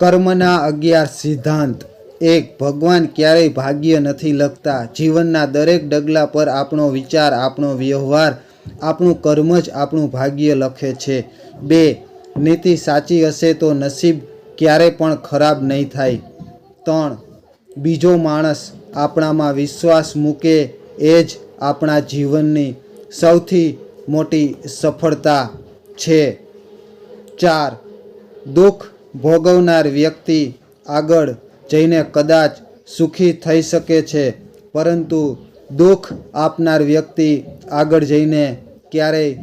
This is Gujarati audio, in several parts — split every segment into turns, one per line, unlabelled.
કર્મના અગિયાર સિદ્ધાંત. એક, ભગવાન ક્યારેય ભાગ્ય નથી લખતા. જીવનના દરેક ડગલા પર આપણો વિચાર, આપણો વ્યવહાર, આપણું કર્મ જ આપણું ભાગ્ય લખે છે. બે, નીતિ સાચી હશે તો નસીબ ક્યારે પણ ખરાબ નહીં થાય. ત્રણ, બીજો માણસ આપણામાં વિશ્વાસ મૂકે એ જ આપણા જીવનની સૌથી મોટી સફળતા છે. ચાર, દુઃખ ભોગવનાર વ્યક્તિ આગળ જઈને કદાચ સુખી થઈ શકે છે, પરંતુ દુઃખ આપનાર વ્યક્તિ આગળ જઈને ક્યારેય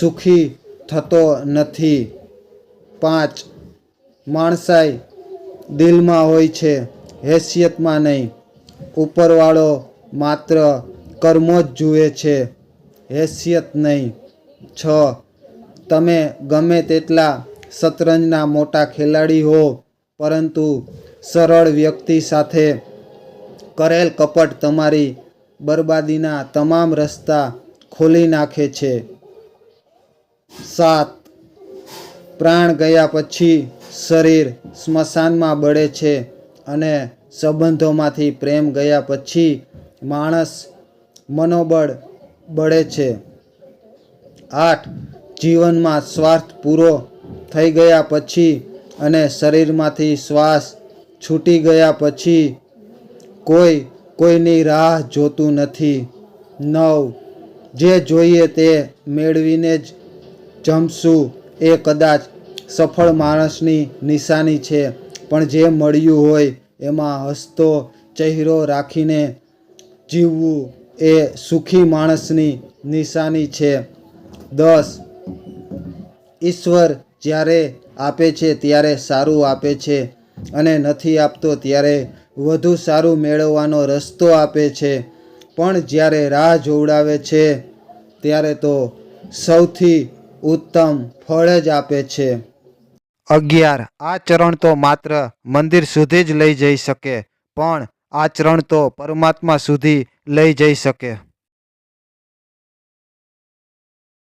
સુખી થતો નથી. પાંચ, માણસાઈ દિલમાં હોય છે, હેસિયતમાં નહીં. ઉપરવાળો માત્ર કર્મો જ જુએ છે, હેસિયત નહીં. છ, તમે ગમે તેટલા શતરંજના મોટા ખેલાડી હો, પરંતુ સરળ વ્યક્તિ સાથે કરેલ કપટ તમારી બરબાદીના તમામ રસ્તા ખોલી નાખે છે. સાત. પ્રાણ ગયા પછી શરીર સ્મશાનમાં બળે છે અને સંબંધોમાંથી પ્રેમ ગયા પછી માણસ મનોબળ બળે છે. આઠ. જીવનમાં સ્વાર્થ પૂરો થઈ ગયા પછી અને શરીરમાંથી શ્વાસ છૂટી ગયા પછી કોઈ કોઈની રાહ જોતું નથી. નવ. જે જોઈએ તે મેળવીને જ જમશું એ કદાચ સફળ માણસની નિશાની છે. પણ જે મળ્યું હોય એમાં હસતો ચહેરો રાખીને જીવવું એ સુખી માણસની નિશાની છે. દસ. ઈશ્વર જ્યારે આપે છે ત્યારે સારું આપે છે અને નથી આપતો ત્યારે વધુ સારું મેળવવાનો રસ્તો આપે છે. પણ જ્યારે રાહ જોવડાવે છે, ત્યારે તો સૌથી ઉત્તમ ફળ જ આપે છે. અગિયાર. આ ચરણ તો માત્ર મંદિર સુધી જ લઈ જઈ શકે, પણ આ ચરણ તો પરમાત્મા સુધી લઈ જઈ શકે.